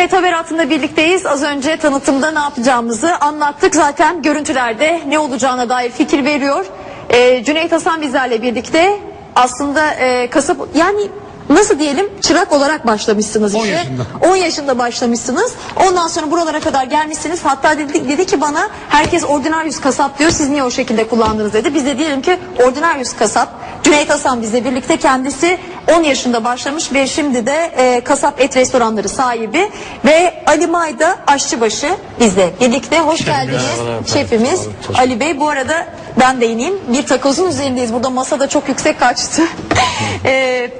Evet haber hattında birlikteyiz. Az önce tanıtımda ne yapacağımızı anlattık. Zaten görüntülerde ne olacağına dair fikir veriyor. Ee, Cüneyt Hasan bizlerle birlikte aslında e, kasap yani nasıl diyelim çırak olarak başlamışsınız 10 işe. yaşında. 10 yaşında başlamışsınız. Ondan sonra buralara kadar gelmişsiniz. Hatta dedi, dedi ki bana herkes ordinaryüs kasap diyor. Siz niye o şekilde kullandınız dedi. Biz de diyelim ki ordinaryüs kasap. Cüneyt Hasan bizle birlikte kendisi 10 yaşında başlamış ve şimdi de e, kasap et restoranları sahibi ve Ali Mayda aşçıbaşı bizle birlikte. Hoş geldiniz merhabalar. şefimiz Ali Bey. Bu arada ben de ineyim. Bir takozun üzerindeyiz. Burada masada çok yüksek kaçtı. e,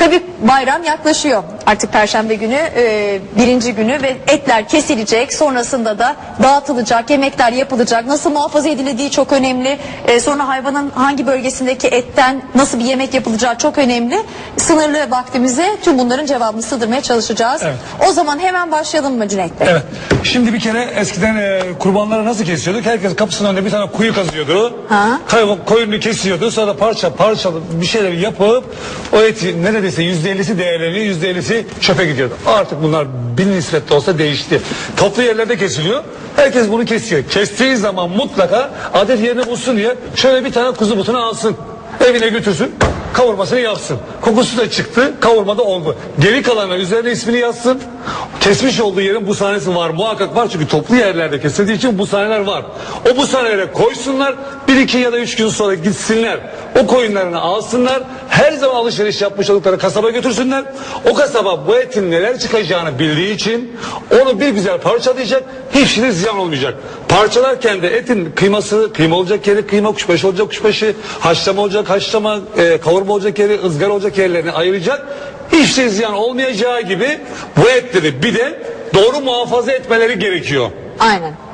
Tabii bayram yaklaşıyor. Artık Perşembe günü e, birinci günü ve etler kesilecek. Sonrasında da dağıtılacak, yemekler yapılacak. Nasıl muhafaza edildiği çok önemli. E, sonra hayvanın hangi bölgesindeki etten nasıl bir yemek yapılacağı çok önemli. Sınırlı vaktimize tüm bunların cevabını sığdırmaya çalışacağız. Evet. O zaman hemen başlayalım mı Cüneyt Bey? Evet. Şimdi bir kere eskiden e, kurbanları nasıl kesiyorduk? Herkes kapısının önünde bir tane kuyu kazıyordu. Ha. Koyunu kesiyordu. Sonra parça parça bir şeyler yapıp o eti neredeyse yüzde ellisi değerleniyor. Yüzde ellisi çöpe gidiyordu. Artık bunlar bir nispette olsa değişti. Toplu yerlerde kesiliyor. Herkes bunu kesiyor. Kestiği zaman mutlaka adet yerini bulsun diye şöyle bir tane kuzu butunu alsın. Evine götürsün. Kavurmasını yapsın. Kokusu da çıktı. Kavurma da oldu. Geri kalanlar üzerine ismini yazsın. Kesmiş olduğu yerin bu sahnesi var. Muhakkak var çünkü toplu yerlerde kesildiği için bu sahneler var. O bu sahnelere koysunlar. Bir iki ya da üç gün sonra gitsinler. O koyunlarını alsınlar. Her zaman alışveriş yapmış oldukları kasaba götürsünler. O kasaba bu etin neler çıkacağını bildiği için onu bir güzel parçalayacak. Hiçbir ziyan olmayacak. Parçalarken de etin kıyması, kıyma olacak yeri kıyma, kuşbaşı olacak kuşbaşı, haşlama olacak haşlama, e, kavurma olacak yeri, ızgara olacak yerlerini ayıracak. Hiçbir ziyan olmayacağı gibi bu etleri bir de doğru muhafaza etmeleri gerekiyor. Aynen.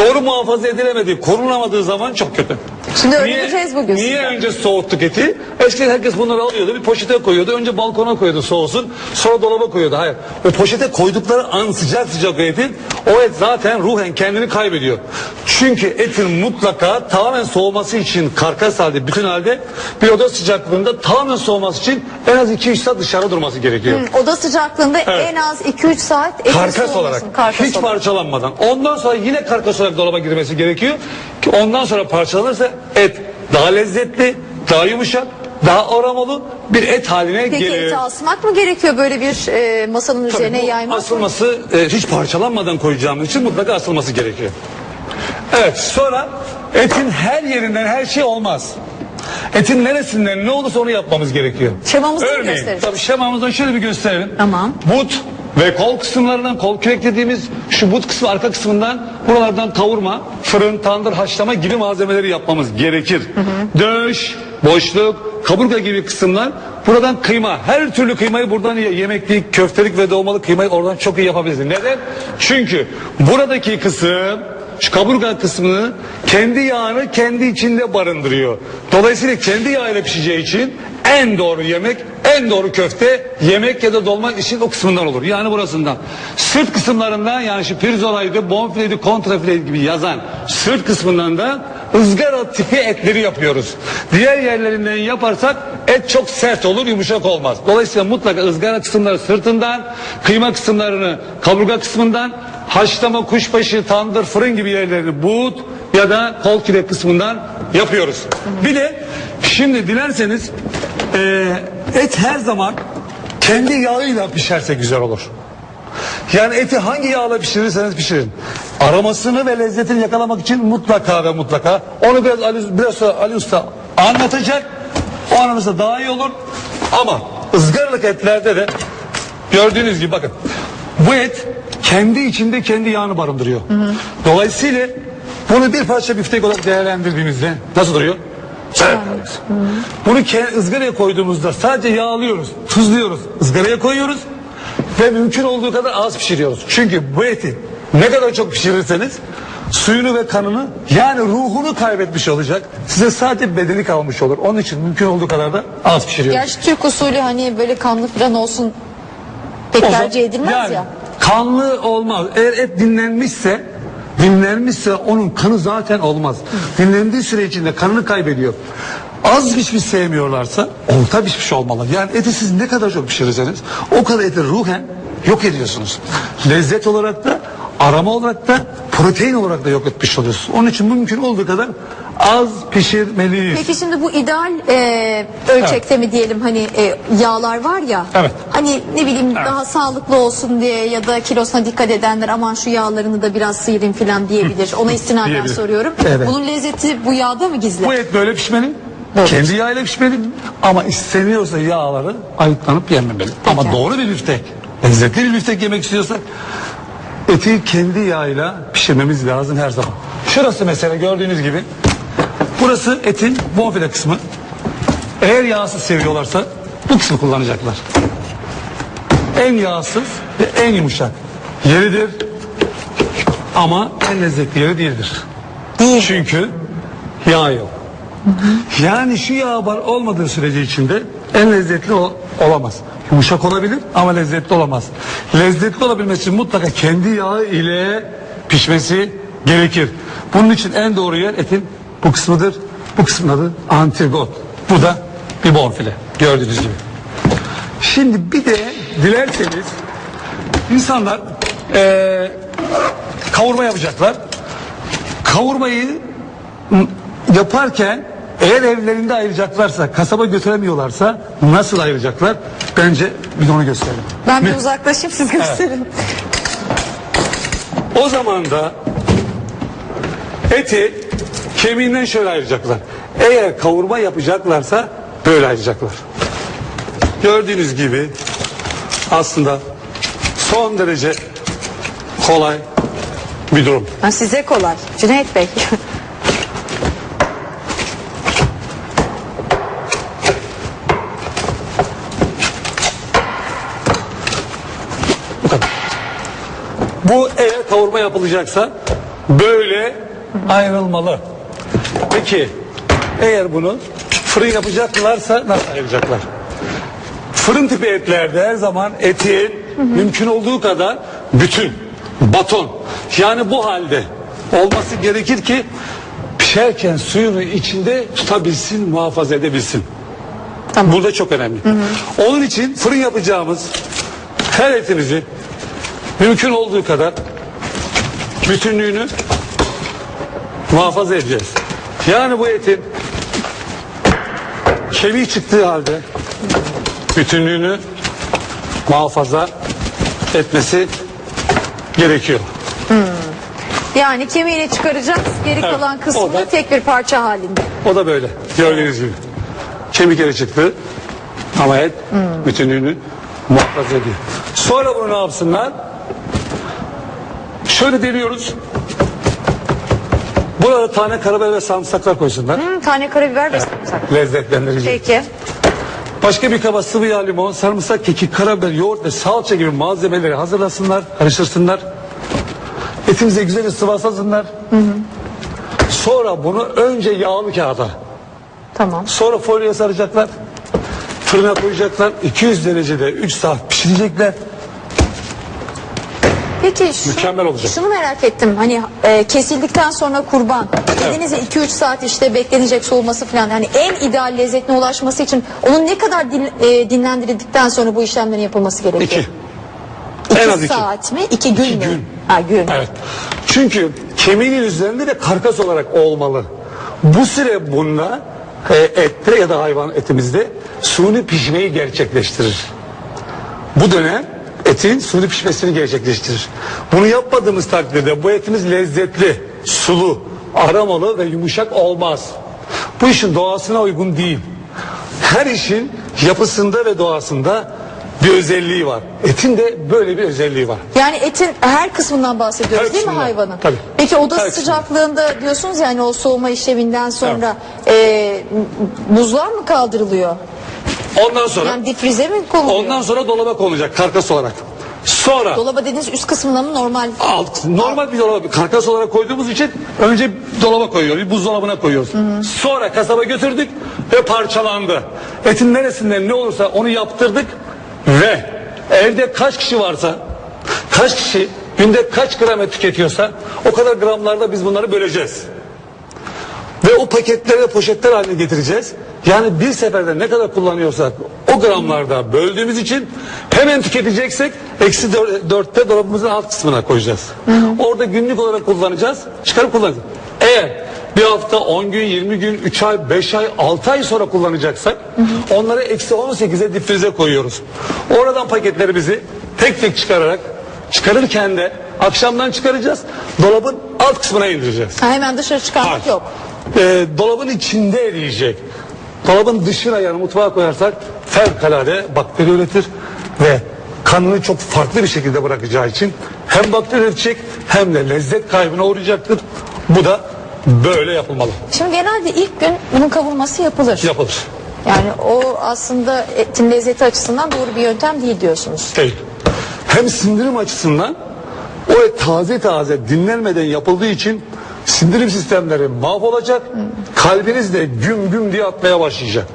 Doğru muhafaza edilemediği, korunamadığı zaman çok kötü. Şimdi öğreneceğiz bugün Niye sizden. önce soğuttuk eti? Eskiden herkes bunları alıyordu, bir poşete koyuyordu. Önce balkona koyuyordu soğusun, sonra dolaba koyuyordu. Hayır. O poşete koydukları an sıcak sıcak o etin, o et zaten ruhen kendini kaybediyor. Çünkü etin mutlaka tamamen soğuması için karkas halde, bütün halde bir oda sıcaklığında tamamen soğuması için en az 2-3 saat dışarıda durması gerekiyor. Oda sıcaklığında Evet. en az 2-3 saat etin Karkas soğumasın, olarak karkas hiç olarak. parçalanmadan ondan sonra yine karkas olarak dolaba girmesi gerekiyor ki ondan sonra parçalanırsa et daha lezzetli daha yumuşak daha aromalı bir et haline Peki gelir. eti asmak mı gerekiyor böyle bir e, masanın Tabii üzerine yaymak? mı? asılması e, hiç parçalanmadan koyacağımız için mutlaka asılması gerekiyor. Evet sonra etin her yerinden her şey olmaz. Etin neresinden ne olursa onu yapmamız gerekiyor. Şemamızı mı Örneğin, göstereceğiz? Tabii şemamızdan şöyle bir gösterelim. Tamam. But ve kol kısımlarından kol kürek dediğimiz şu but kısmı arka kısmından buralardan kavurma, fırın, tandır, haşlama gibi malzemeleri yapmamız gerekir. Döş, boşluk, kaburga gibi kısımlar buradan kıyma. Her türlü kıymayı buradan ye- yemeklik, köftelik ve dolmalık kıymayı oradan çok iyi yapabiliriz. Neden? Çünkü buradaki kısım şu kaburga kısmını kendi yağını kendi içinde barındırıyor. Dolayısıyla kendi yağıyla pişeceği için en doğru yemek, en doğru köfte yemek ya da dolma için o kısmından olur. Yani burasından. Sırt kısımlarından yani şu pirzolaydı, bonfileydi, kontrafile gibi yazan sırt kısmından da ızgara tipi etleri yapıyoruz. Diğer yerlerinden yaparsak et çok sert olur, yumuşak olmaz. Dolayısıyla mutlaka ızgara kısımları sırtından, kıyma kısımlarını kaburga kısmından, haşlama, kuşbaşı, tandır, fırın gibi yerlerini but ya da kol kürek kısmından yapıyoruz. Bir de şimdi dilerseniz e, et her zaman kendi yağıyla pişerse güzel olur. Yani eti hangi yağla pişirirseniz pişirin. Aromasını ve lezzetini yakalamak için mutlaka ve mutlaka onu biraz Ali, biraz sonra Ali Usta anlatacak. O anlamda daha iyi olur. Ama ızgaralık etlerde de gördüğünüz gibi bakın bu et kendi içinde kendi yağını barındırıyor. Dolayısıyla bunu bir parça biftek olarak değerlendirdiğimizde nasıl duruyor? Evet. Bunu ke- ızgaraya koyduğumuzda sadece yağlıyoruz, tuzluyoruz, ızgaraya koyuyoruz ve mümkün olduğu kadar az pişiriyoruz. Çünkü bu eti ne kadar çok pişirirseniz suyunu ve kanını yani ruhunu kaybetmiş olacak. Size sadece bedeni kalmış olur. Onun için mümkün olduğu kadar da az pişiriyoruz. Gerçi Türk usulü hani böyle kanlı falan olsun pek O zaman- tercih edilmez yani ya. Kanlı olmaz. Eğer et dinlenmişse dinlenmişse onun kanı zaten olmaz. Dinlendiği süre içinde kanını kaybediyor. Az pişmiş sevmiyorlarsa orta pişmiş olmalı. Yani eti siz ne kadar çok pişirirseniz o kadar eti ruhen yok ediyorsunuz. Lezzet olarak da arama olarak da protein olarak da yok etmiş oluyorsunuz. Onun için mümkün olduğu kadar az pişirmeliyiz. Peki şimdi bu ideal e, ölçekte mi diyelim hani e, yağlar var ya. Evet. Hani ne bileyim daha sağlıklı olsun diye ya da kilosuna dikkat edenler aman şu yağlarını da biraz sıyırayım falan diyebilir. Ona istinaden Diyebilir. soruyorum. Evet. Bunun lezzeti bu yağda mı gizli? Bu et böyle pişmeli. Evet. Kendi yağıyla pişmeli. Ama isteniyorsa yağları ayıklanıp yenmemeli. Ama Peki. doğru bir biftek, lezzetli bir biftek yemek istiyorsak eti kendi yağıyla pişirmemiz lazım her zaman. Şurası mesela gördüğünüz gibi. Burası etin bonfile kısmı. Eğer yağsız seviyorlarsa bu kısmı kullanacaklar. En yağsız ve en yumuşak yeridir. Ama en lezzetli yeri değildir. Değil. Çünkü yağ yok. Yani şu yağ var olmadığı sürece içinde en lezzetli o, olamaz. Yumuşak olabilir ama lezzetli olamaz. Lezzetli olabilmesi için mutlaka kendi yağı ile pişmesi gerekir. Bunun için en doğru yer etin bu kısmıdır. Bu kısmın adı antrikot. Bu da bir bonfile gördüğünüz gibi. Şimdi bir de dilerseniz insanlar eee, kavurma yapacaklar. Kavurmayı yaparken eğer evlerinde ayıracaklarsa, kasaba götüremiyorlarsa nasıl ayıracaklar? Bence bir de onu gösterelim. Ben bir uzaklaşayım siz gösterin. O zaman da eti kemiğinden şöyle ayıracaklar. Eğer kavurma yapacaklarsa böyle ayıracaklar. Gördüğünüz gibi aslında son derece kolay bir durum. Ha, size kolay. Cüneyt Bey. Bu eğer kavurma yapılacaksa böyle ayrılmalı. Peki eğer bunu fırın yapacaklarsa nasıl ayıracaklar? Fırın tipi etlerde her zaman etin mümkün olduğu kadar bütün baton yani bu halde olması gerekir ki pişerken suyunu içinde tutabilsin muhafaza edebilsin. Tamam. Bu da çok önemli. Onun için fırın yapacağımız her etimizi mümkün olduğu kadar bütünlüğünü muhafaza edeceğiz. Yani bu etin kemiği çıktığı halde bütünlüğünü muhafaza etmesi gerekiyor. Yani kemiğini çıkaracağız. Geri Evet, kalan kısmını da- tek bir parça halinde. O da böyle gördüğünüz gibi. Kemik yeri çıktı ama et bütünlüğünü muhafaza ediyor. Sonra bunu ne yapsınlar? Şöyle deliyoruz. Burada tane karabiber ve sarımsaklar koysunlar. Hı, tane karabiber ve sarımsak. Lezzetlendirici. Peki. Başka bir kaba sıvı yağ, limon, sarımsak, kekik, karabiber, yoğurt ve salça gibi malzemeleri hazırlasınlar, karıştırsınlar. Etimize güzel sıvaslasınlar. Sonra bunu önce yağlı kağıda, Tamam. sonra folyoya saracaklar. Fırına koyacaklar. 200 derecede 3 saat pişirecekler. Peki şu, Mükemmel olacak. şunu merak ettim. Hani e, kesildikten sonra kurban. Dediniz ya 2-3 saat işte beklenecek soğuması falan. Yani en ideal lezzetine ulaşması için onun ne kadar din, e, dinlendirildikten sonra bu işlemlerin yapılması gerekiyor? 2. İki En az iki. saat mi? İki gün İki mü? gün. Ha gün. Evet. Çünkü kemiğin üzerinde de karkas olarak olmalı. Bu süre bunda e, ette ya da hayvan etimizde suni pişmeyi gerçekleştirir. Bu dönem etin suni pişmesini gerçekleştirir. Bunu yapmadığımız takdirde bu etimiz lezzetli, sulu, aromalı ve yumuşak olmaz. Bu işin doğasına uygun değil. Her işin yapısında ve doğasında bir özelliği var. Etin de böyle bir özelliği var. Yani etin her kısmından bahsediyoruz Her değil mi kısmından, hayvanın? tabii. Peki oda Her sıcaklığında diyorsunuz yani o soğuma işleminden sonra e, buzlar mı kaldırılıyor? Ondan sonra Yani difrize mi konuluyor? ondan sonra dolaba konulacak karkas olarak. Sonra Dolaba dediğiniz üst kısmında mı normal? alt normal bir dolaba karkas olarak koyduğumuz için önce dolaba koyuyoruz, bir buzdolabına koyuyoruz. Sonra kasaba götürdük ve parçalandı. Etin neresinden ne olursa onu yaptırdık ve evde kaç kişi varsa kaç kişi günde kaç gram et tüketiyorsa o kadar gramlarda biz bunları böleceğiz. Ve o paketleri poşetler haline getireceğiz. Yani bir seferde ne kadar kullanıyorsak o gramlarda böldüğümüz için hemen tüketeceksek eksi dör- dörtte dolabımızın alt kısmına koyacağız. Orada günlük olarak kullanacağız. Çıkarıp kullanacağız. Eğer bir hafta 10 gün, 20 gün, 3 ay, 5 ay, 6 ay sonra kullanacaksak onları eksi 18'e difrize koyuyoruz. Oradan paketlerimizi tek tek çıkararak çıkarırken de akşamdan çıkaracağız. Dolabın alt kısmına indireceğiz. Ha, hemen dışarı çıkarmak Hayır. yok. Ee, dolabın içinde eriyecek. Dolabın dışına yani mutfağa koyarsak fevkalade bakteri üretir ve kanını çok farklı bir şekilde bırakacağı için hem bakteri üretecek hem de lezzet kaybına uğrayacaktır. Bu da böyle yapılmalı. Şimdi genelde ilk gün bunun kavurması yapılır. Yapılır. Yani o aslında etin lezzeti açısından doğru bir yöntem değil diyorsunuz. Değil. Hem sindirim açısından o et taze taze dinlenmeden yapıldığı için sindirim sistemleri mahvolacak. Kalbiniz de güm güm diye atmaya başlayacak.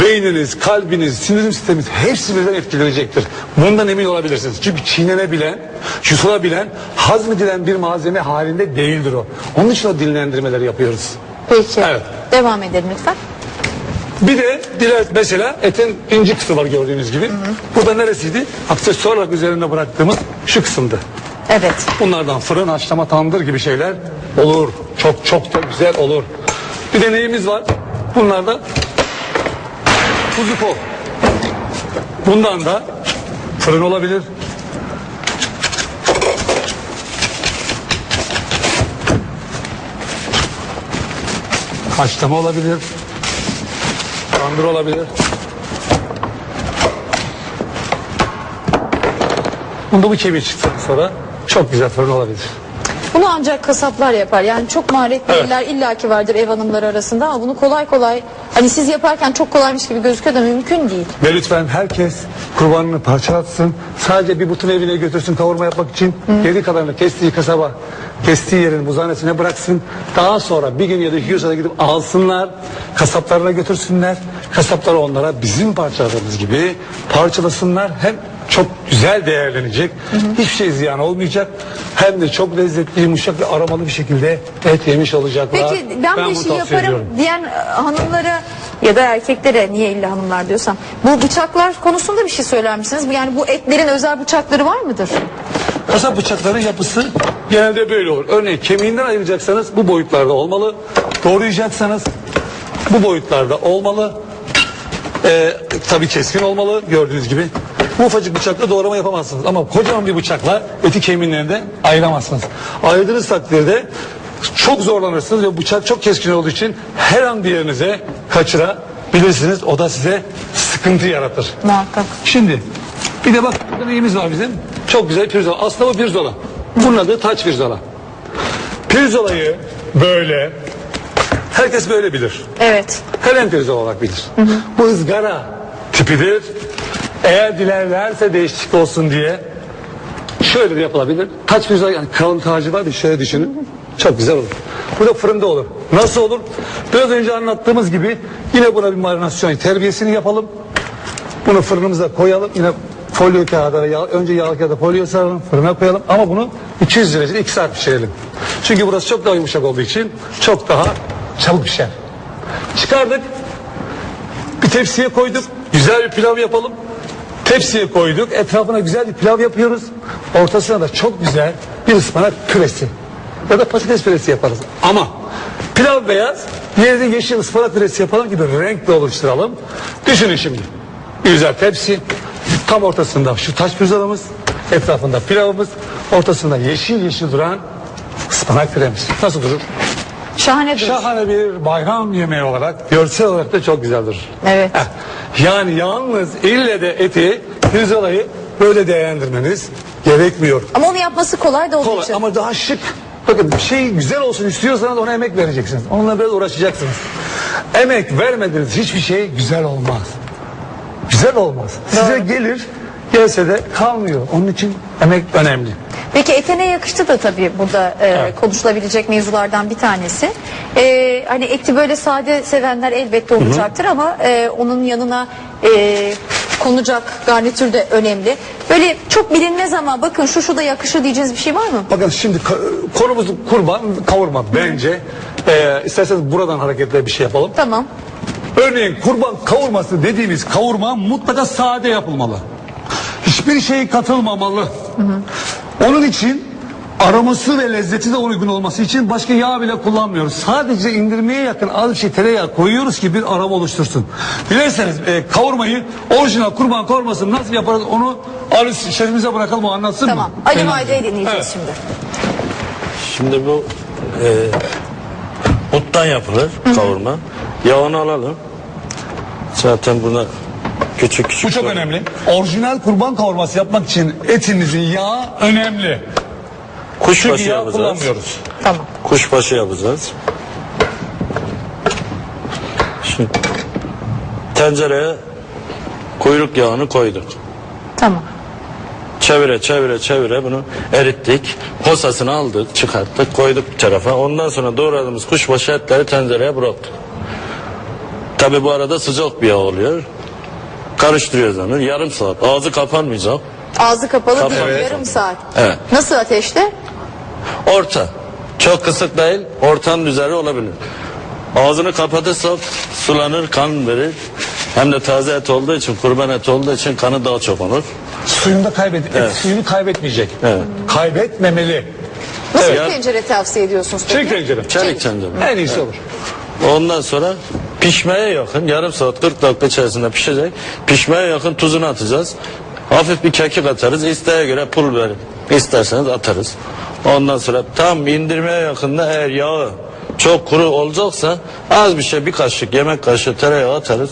Beyniniz, kalbiniz, sindirim sisteminiz hepsi birden etkilenecektir. Bundan emin olabilirsiniz. Çünkü çiğnenebilen, yutulabilen, hazmedilen bir malzeme halinde değildir o. Onun için o dinlendirmeleri yapıyoruz. Peki. Evet. Devam edelim lütfen. Bir de diler mesela etin inci kısmı var gördüğünüz gibi. Burada neresiydi? Aksesuar olarak üzerinde bıraktığımız şu kısımdı. Evet. Bunlardan fırın, haşlama, tandır gibi şeyler olur. Çok çok da güzel olur. Bir de neyimiz var? Bunlar da kuzu Bundan da fırın olabilir. Haşlama olabilir. Tandır olabilir. Bunda bu kemiği çıktıktan sonra çok güzel fırın olabilir. Bunu ancak kasaplar yapar. Yani çok maharetli eller illaki vardır ev hanımları arasında ama bunu kolay kolay hani siz yaparken çok kolaymış gibi gözüküyor da mümkün değil. Ve lütfen herkes kurbanını parçalatsın. Sadece bir butun evine götürsün kavurma yapmak için. Geri kalanını kestiği kasaba, kestiği yerin buzanesine bıraksın. Daha sonra bir gün ya da iki gün sonra gidip alsınlar. Kasaplarına götürsünler. Kasaplar onlara bizim parçaladığımız gibi parçalasınlar. Hem çok güzel değerlenecek. Hiçbir şey ziyan olmayacak. Hem de çok lezzetli, yumuşak ve aromalı bir şekilde et yemiş olacaklar. Peki ben, bu bunu işi yaparım ediyorum. diyen e, hanımlara ya da erkeklere niye illa hanımlar diyorsam bu bıçaklar konusunda bir şey söyler misiniz? Yani bu etlerin özel bıçakları var mıdır? Kasap bıçakların yapısı genelde böyle olur. Örneğin kemiğinden ayıracaksanız bu boyutlarda olmalı. Doğrayacaksanız bu boyutlarda olmalı. Ee, tabii keskin olmalı gördüğünüz gibi. Bu ufacık bıçakla doğrama yapamazsınız. Ama kocaman bir bıçakla eti kemiğinden ayıramazsınız. Ayırdığınız takdirde çok zorlanırsınız ve bıçak çok keskin olduğu için her an bir yerinize kaçırabilirsiniz. O da size sıkıntı yaratır. Muhakkak. Şimdi bir de bak burada neyimiz var bizim? Çok güzel pirzola. Aslında bu pirzola. Bunun adı taç pirzola. Pirzolayı böyle herkes böyle bilir. Evet. Helen pirzola olarak bilir. Bu ızgara tipidir. Eğer dilerlerse değişiklik olsun diye şöyle de yapılabilir. Taç pirzola yani kalın tacı var bir şöyle düşünün. Çok güzel olur. Bu da fırında olur. Nasıl olur? Biraz önce anlattığımız gibi yine buna bir marinasyon terbiyesini yapalım. Bunu fırınımıza koyalım. Yine folyo kağıda, önce yağlı kağıda folyo saralım, fırına koyalım. Ama bunu 200 derecede 2 saat pişirelim. Çünkü burası çok daha yumuşak olduğu için çok daha çabuk pişer. Çıkardık. Bir tepsiye koyduk. Güzel bir pilav yapalım. Tepsiye koyduk. Etrafına güzel bir pilav yapıyoruz. Ortasına da çok güzel bir ıspanak püresi. Ya da patates püresi yaparız. Ama pilav beyaz, yerine yeşil ıspanak püresi yapalım gibi renkli oluşturalım. Düşünün şimdi. Güzel tepsi. Tam ortasında şu taş pirzolamız. Etrafında pilavımız. Ortasında yeşil yeşil duran ıspanak püremiz. Nasıl durur? Şahane durur. Şahane bir bayram yemeği olarak, görsel olarak da çok güzeldir. Evet. Heh, Yani yalnız ille de eti, pirzolayı böyle değerlendirmeniz gerekmiyor. Ama onu yapması kolay da olduğu Kolay için. ama daha şık. Bakın bir şey güzel olsun istiyorsanız ona emek vereceksiniz. Onunla biraz uğraşacaksınız. Emek vermediniz hiçbir şey güzel olmaz. Güzel olmaz. Size gelir, de kalmıyor. Onun için emek önemli. Peki ete ne yakıştı da tabii burada e, Evet. konuşulabilecek mevzulardan bir tanesi. E, hani eti böyle sade sevenler elbette olacaktır ama e, onun yanına e, konacak garnitür de önemli. Böyle çok bilinmez ama bakın şu şu da yakışır diyeceğiniz bir şey var mı? Bakın şimdi konumuz kurban kavurma bence Ee, isterseniz buradan hareketle bir şey yapalım. Tamam. Örneğin kurban kavurması dediğimiz kavurma mutlaka sade yapılmalı. Hiçbir şey katılmamalı. Onun için aroması ve lezzeti de uygun olması için başka yağ bile kullanmıyoruz. Sadece indirmeye yakın az bir şey tereyağı koyuyoruz ki bir aroma oluştursun. Dilerseniz e, kavurmayı orijinal kurban kavurmasını nasıl yaparız onu Ali şefimize bırakalım o anlatsın Tamam. mı? Ali Fena. Mayda'yı dinleyeceğiz Evet. şimdi. Şimdi bu e, ottan yapılır kavurma. Yağını alalım. Zaten buna küçük küçük. Bu çok koy- önemli. Orijinal kurban kavurması yapmak için etimizin yağı önemli. Kuşbaşı Çünkü yağ yapacağız. kullanmıyoruz. Tamam. Kuşbaşı yapacağız. Şimdi tencereye kuyruk yağını koyduk. Tamam. Çevire çevire çevire bunu erittik. Posasını aldık, çıkarttık, koyduk bir tarafa. Ondan sonra doğradığımız kuşbaşı etleri tencereye bıraktık. Tabi bu arada sıcak bir yağ oluyor. Karıştırıyoruz onu. Yarım saat. Ağzı kapanmayacak. Ağzı kapalı Kapalı. değil, Evet. yarım saat. Evet. Nasıl ateşte? Orta. Çok kısık değil. Ortanın üzeri olabilir. Ağzını kapatırsak sulanır, kan verir. Hem de taze et olduğu için, kurban eti olduğu için kanı daha çok olur. Suyunu da kaybet, et Evet. suyunu kaybetmeyecek. Evet. Kaybetmemeli. Nasıl Evet. bir tencere tavsiye ediyorsunuz peki? Çelik tencere. Çelik tencere. En iyisi olur. Ondan sonra pişmeye yakın yarım saat 40 dakika içerisinde pişecek. Pişmeye yakın tuzunu atacağız. Hafif bir kekik atarız. İsteğe göre pul verin. İsterseniz atarız. Ondan sonra tam indirmeye yakında eğer yağı çok kuru olacaksa az bir şey bir kaşık yemek kaşığı tereyağı atarız.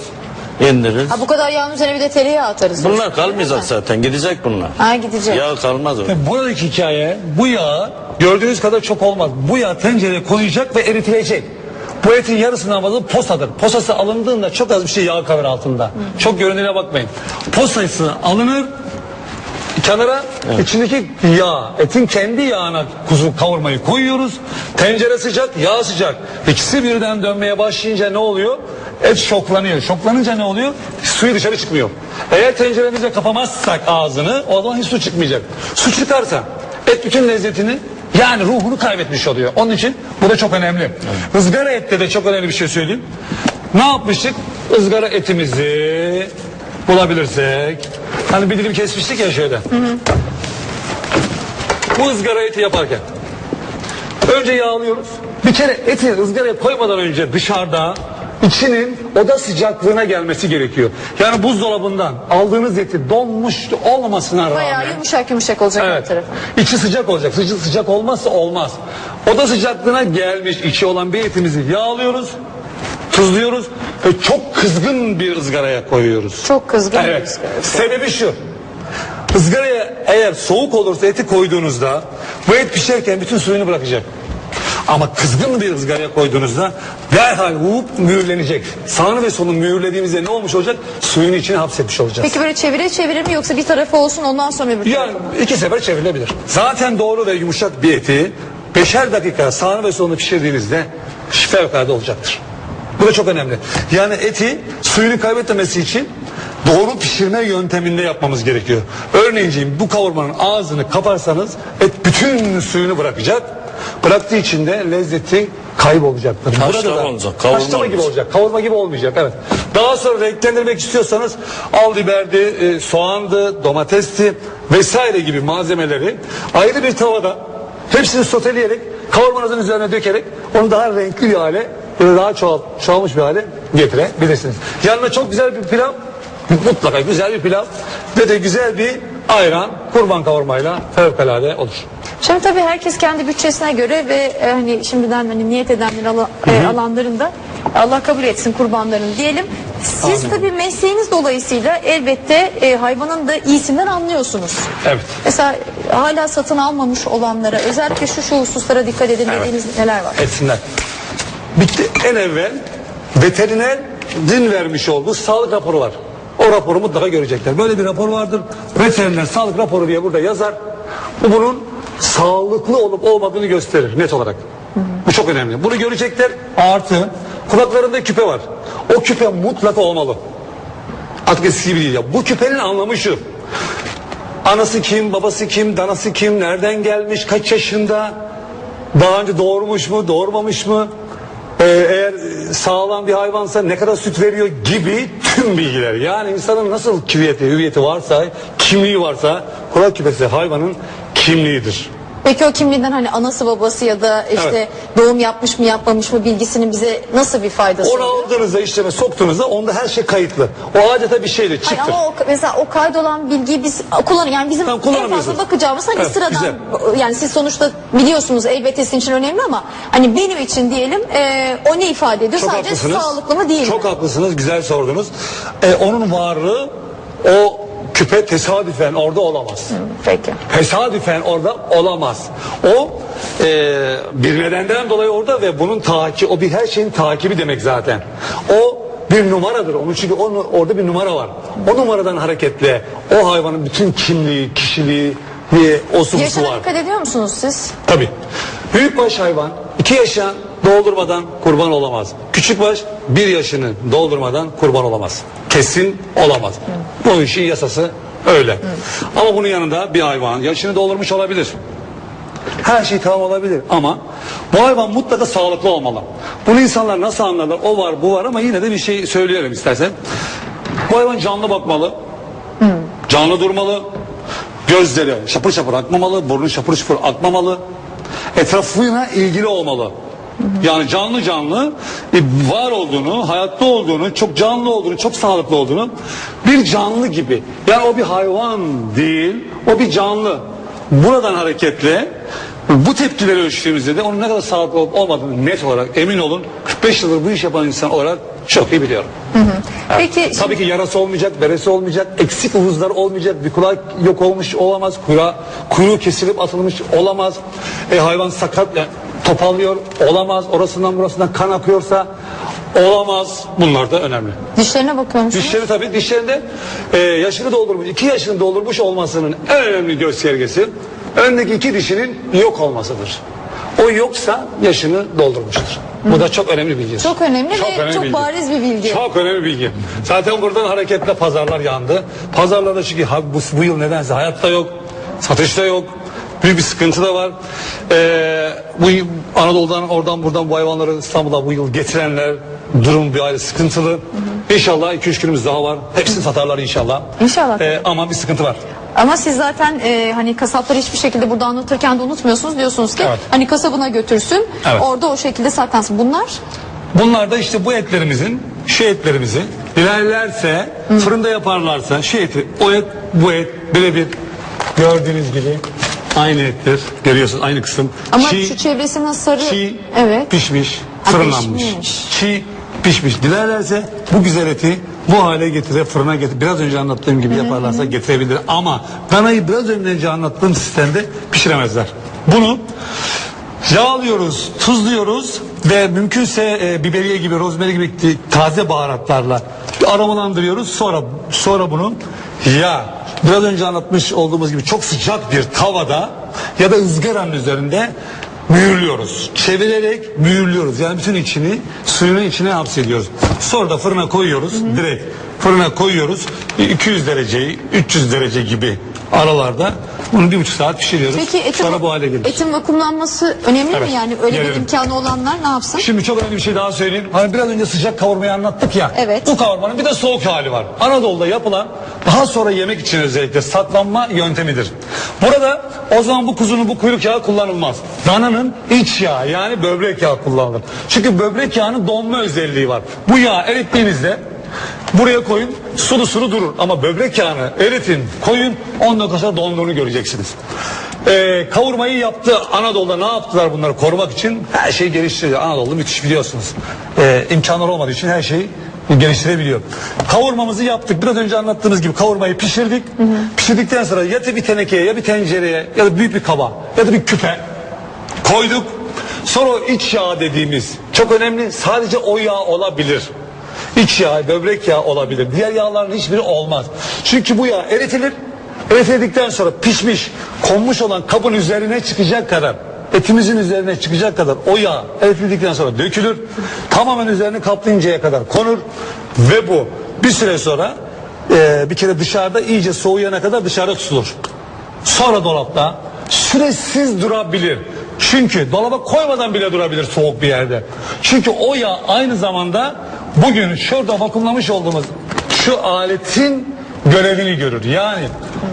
indiririz. Ha bu kadar yağın üzerine bir de tereyağı atarız. Bunlar kalmayacak zaten gidecek bunlar. Ha gidecek. Yağ kalmaz o. Buradaki hikaye bu yağ gördüğünüz kadar çok olmaz. Bu yağ tencereye koyacak ve eritilecek. Bu etin yarısından fazla posadır. Posası alındığında çok az bir şey yağ kalır altında. Çok göründüğüne bakmayın. Posası alınır kenara içindeki yağ etin kendi yağına kuzu kavurmayı koyuyoruz. Tencere sıcak yağ sıcak. İkisi birden dönmeye başlayınca ne oluyor? Et şoklanıyor. Şoklanınca ne oluyor? Suyu dışarı çıkmıyor. Eğer tenceremize kapamazsak ağzını o zaman hiç su çıkmayacak. Su çıkarsa et bütün lezzetini yani ruhunu kaybetmiş oluyor. Onun için bu da çok önemli. Izgara ette de çok önemli bir şey söyleyeyim. Ne yapmıştık? Izgara etimizi bulabilirsek. Hani bir dilim kesmiştik ya şöyle. Bu ızgara eti yaparken. Önce yağlıyoruz. Bir kere eti ızgaraya koymadan önce dışarıda içinin oda sıcaklığına gelmesi gerekiyor. Yani buzdolabından aldığınız eti donmuş olmamasına rağmen. Bayağı yumuşak yumuşak olacak her Evet. tarafı. İçi sıcak olacak. Sıcak sıcak olmazsa olmaz. Oda sıcaklığına gelmiş içi olan bir etimizi yağlıyoruz. Tuzluyoruz ve çok kızgın bir ızgaraya koyuyoruz. Çok kızgın. bir Evet. ızgara. Sebebi şu. Izgaraya eğer soğuk olursa eti koyduğunuzda bu et pişerken bütün suyunu bırakacak. Ama kızgın bir ızgaraya koyduğunuzda derhal vup mühürlenecek. Sağını ve solunu mühürlediğimizde ne olmuş olacak? Suyun içine hapsetmiş olacağız. Peki böyle çevire çevire mi yoksa bir tarafı olsun ondan sonra öbür Yani iki sefer çevrilebilir. Zaten doğru ve yumuşak bir eti beşer dakika sağını ve solunu pişirdiğinizde fevkalade olacaktır. Bu da çok önemli. Yani eti suyunu kaybetmemesi için doğru pişirme yönteminde yapmamız gerekiyor. Örneğin bu kavurmanın ağzını kaparsanız et bütün suyunu bırakacak. Bıraktığı için de lezzeti kaybolacaktır. Haşlama olacak, kavurma haşlama gibi olacak. Kavurma gibi olmayacak. Evet. Daha sonra renklendirmek istiyorsanız al biberdi, e, soğandı, domatesti vesaire gibi malzemeleri ayrı bir tavada hepsini soteleyerek kavurmanızın üzerine dökerek onu daha renkli bir hale böyle daha çoğal, çoğalmış bir hale getirebilirsiniz. Yanına çok güzel bir pilav mutlaka güzel bir pilav ve de güzel bir ayran kurban kavurmayla fevkalade olur. Şimdi tabii herkes kendi bütçesine göre ve e, hani şimdiden hani niyet edenler ala- e, alanların da Allah kabul etsin kurbanlarını diyelim. Siz tabii mesleğiniz dolayısıyla elbette e, hayvanın da iyisinden anlıyorsunuz. Evet. Mesela hala satın almamış olanlara özellikle şu şu hususlara dikkat edin dediğiniz neler var? etsinler. Bitti. En evvel veterinerin vermiş olduğu sağlık raporu var. O raporu mutlaka görecekler. Böyle bir rapor vardır. Veteriner sağlık raporu diye burada yazar. Bu bunun sağlıklı olup olmadığını gösterir net olarak. Bu çok önemli. Bunu görecekler. Artı kulaklarında küpe var. O küpe mutlaka olmalı. Artık eskisi gibi değil. Ya. Bu küpenin anlamı şu. Anası kim, babası kim, danası kim, nereden gelmiş, kaç yaşında, daha önce doğurmuş mu, doğurmamış mı? Ee, eğer sağlam bir hayvansa ne kadar süt veriyor gibi tüm bilgiler. Yani insanın nasıl küviyeti, hüviyeti varsa, kimliği varsa kulak küpesi hayvanın kimliğidir. Peki o kimliğinden hani anası babası ya da işte Evet. doğum yapmış mı yapmamış mı bilgisinin bize nasıl bir faydası Onu oluyor? aldığınızda işleme soktuğunuzda onda her şey kayıtlı. O adeta bir şeydir, Hayır, çıktı. ama o, mesela o kaydolan bilgiyi biz kullan yani bizim Tamam, en kullanamıyorsunuz. fazla bakacağımız hani Evet, sıradan güzel. yani siz sonuçta biliyorsunuz elbette sizin için önemli ama hani benim için diyelim e, o ne ifade ediyor Çok sadece haklısınız. sağlıklı mı değil Çok mi? haklısınız, güzel sordunuz. Ee, onun varlığı o küpe tesadüfen orada olamaz. Peki. Tesadüfen orada olamaz. O e, bir nedenden dolayı orada ve bunun takip, o bir her şeyin takibi demek zaten. O bir numaradır. Onun çünkü onun, orada bir numara var. O numaradan hareketle o hayvanın bütün kimliği, kişiliği, bir osu busu Yaşına var. dikkat ediyor musunuz siz? Tabii. Büyükbaş hayvan iki yaşa doldurmadan kurban olamaz. Küçükbaş bir yaşını doldurmadan kurban olamaz. Kesin olamaz. Bu işin yasası öyle. Ama bunun yanında bir hayvan yaşını doldurmuş olabilir. Her şey tamam olabilir ama bu hayvan mutlaka sağlıklı olmalı. Bunu insanlar nasıl anlarlar? O var bu var ama yine de bir şey söyleyelim istersen. Bu hayvan canlı bakmalı. Canlı durmalı. Gözleri şapır şapır akmamalı. Burnu şapır şapır akmamalı. Etrafına ilgili olmalı. Yani canlı canlı e, var olduğunu, hayatta olduğunu, çok canlı olduğunu, çok sağlıklı olduğunu bir canlı gibi. Yani o bir hayvan değil, o bir canlı. Buradan hareketle bu tepkileri ölçtüğümüzde de onun ne kadar sağlıklı olup olmadığını net olarak emin olun 45 yıldır bu iş yapan insan olarak çok iyi biliyorum. Peki Tabii ki yarası olmayacak, beresi olmayacak, eksik uzuvlar olmayacak, bir kulak yok olmuş olamaz, kuyruğa, kuyruğu kesilip atılmış olamaz, e, hayvan sakat, yani topallıyor olamaz, orasından burasından kan akıyorsa olamaz. Bunlar da önemli. dişlerine bakıyor musunuz? Dişleri tabii dişlerinde e, yaşını doldurmuş, iki yaşını doldurmuş olmasının en önemli göstergesi öndeki iki dişinin yok olmasıdır. O yoksa yaşını doldurmuştur. Bu da çok önemli bilgi. Çok önemli ve çok bariz bir bilgi. Çok önemli bilgi. Zaten buradan hareketle pazarlar yandı. Pazarlarda çünkü bu, bu yıl nedense hayatta yok. Satışta yok. Büyük bir sıkıntı da var. Ee, bu Anadolu'dan oradan buradan bu hayvanları İstanbul'a bu yıl getirenler durum bir ayrı sıkıntılı. İnşallah 2-3 günümüz daha var. Hepsini satarlar inşallah. İnşallah. Ee, ama bir sıkıntı var. Ama siz zaten e, hani kasapları hiçbir şekilde burada anlatırken de unutmuyorsunuz diyorsunuz ki Evet. hani kasabına götürsün Evet. orada o şekilde saklansın. Bunlar Bunlar da işte bu etlerimizin, şu etlerimizi dilerlerse, fırında yaparlarsa şu eti, o et, bu et birebir gördüğünüz gibi aynı ettir. Görüyorsunuz aynı kısım. ama Çiğ- şu çevresine sarı çiğ evet. pişmiş, Ha, fırınlanmış. pişmiş. Çiğ pişmiş. Dilerlerse bu güzel eti bu hale getirir, fırına getir. Biraz önce anlattığım gibi yaparlarsa getirebilir. Ama danayı biraz önce anlattığım sistemde pişiremezler. Bunu yağlıyoruz, tuzluyoruz ve mümkünse e, biberiye gibi, rozmeri gibi taze baharatlarla aromalandırıyoruz. Sonra sonra bunu ya biraz önce anlatmış olduğumuz gibi çok sıcak bir tavada ya da ızgaranın üzerinde mühürlüyoruz. Çevirerek mühürlüyoruz. Yani bütün içini suyunun içine hapsediyoruz. Sonra da fırına koyuyoruz. Direkt fırına koyuyoruz. 200 dereceyi 300 derece gibi aralarda bunu bir buçuk saat pişiriyoruz. Peki etin, Sonra bu hale gelir. etin vakumlanması önemli Evet, mi yani öyle bir imkanı olanlar ne yapsın? Şimdi çok önemli bir şey daha söyleyeyim. Hani biraz önce sıcak kavurmayı anlattık ya. Evet. Bu kavurmanın bir de soğuk hali var. Anadolu'da yapılan daha sonra yemek için özellikle saklanma yöntemidir. Burada o zaman bu kuzunun bu kuyruk yağı kullanılmaz. Dananın iç yağı yani böbrek yağı kullanılır. Çünkü böbrek yağının donma özelliği var. Bu yağı erittiğinizde buraya koyun sulu sulu durur. Ama böbrek yağını eritin koyun 10 dakika sonra donduğunu göreceksiniz. Ee, kavurmayı yaptı Anadolu'da ne yaptılar bunları korumak için her şeyi geliştirdi. Anadolu müthiş biliyorsunuz. Ee, imkanları olmadığı için her şeyi geliştirebiliyor. Kavurmamızı yaptık. Biraz önce anlattığımız gibi kavurmayı pişirdik. Pişirdikten sonra ya bir tenekeye ya bir tencereye ya da büyük bir kaba ya da bir küpe koyduk. Sonra o iç yağ dediğimiz çok önemli sadece o yağ olabilir. İç yağ, böbrek yağı olabilir. Diğer yağların hiçbiri olmaz. Çünkü bu yağ eritilir. Eritildikten sonra pişmiş, konmuş olan kabın üzerine çıkacak kadar, etimizin üzerine çıkacak kadar o yağ eritildikten sonra dökülür. Tamamen üzerine kaplayıncaya kadar konur. Ve bu bir süre sonra e, bir kere dışarıda iyice soğuyana kadar dışarıda tutulur. Sonra dolapta süresiz durabilir. Çünkü dolaba koymadan bile durabilir soğuk bir yerde. Çünkü o yağ aynı zamanda bugün şurada vakumlamış olduğumuz şu aletin görevini görür. Yani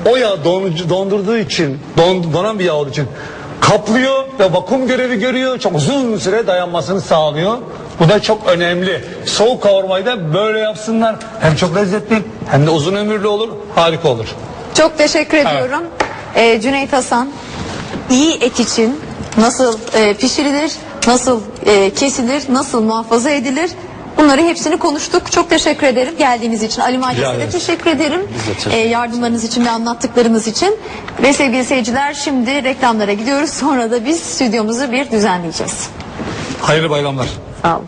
o yağ donucu, dondurduğu için, don, donan bir yağ olduğu için kaplıyor ve vakum görevi görüyor. Çok uzun süre dayanmasını sağlıyor. Bu da çok önemli. Soğuk kavurmayı da böyle yapsınlar. Hem çok lezzetli hem de uzun ömürlü olur. Harika olur. Çok teşekkür ediyorum. Ee, Cüneyt Hasan iyi et için nasıl e, pişirilir, nasıl e, kesilir, nasıl muhafaza edilir bunları hepsini konuştuk. Çok teşekkür ederim geldiğiniz için. Ali Maddesi'ne de teşekkür ederim. Biz de teşekkür Ee, yardımlarınız için ve anlattıklarınız için. Ve sevgili seyirciler şimdi reklamlara gidiyoruz. Sonra da biz stüdyomuzu bir düzenleyeceğiz. Hayırlı bayramlar. Sağ olun.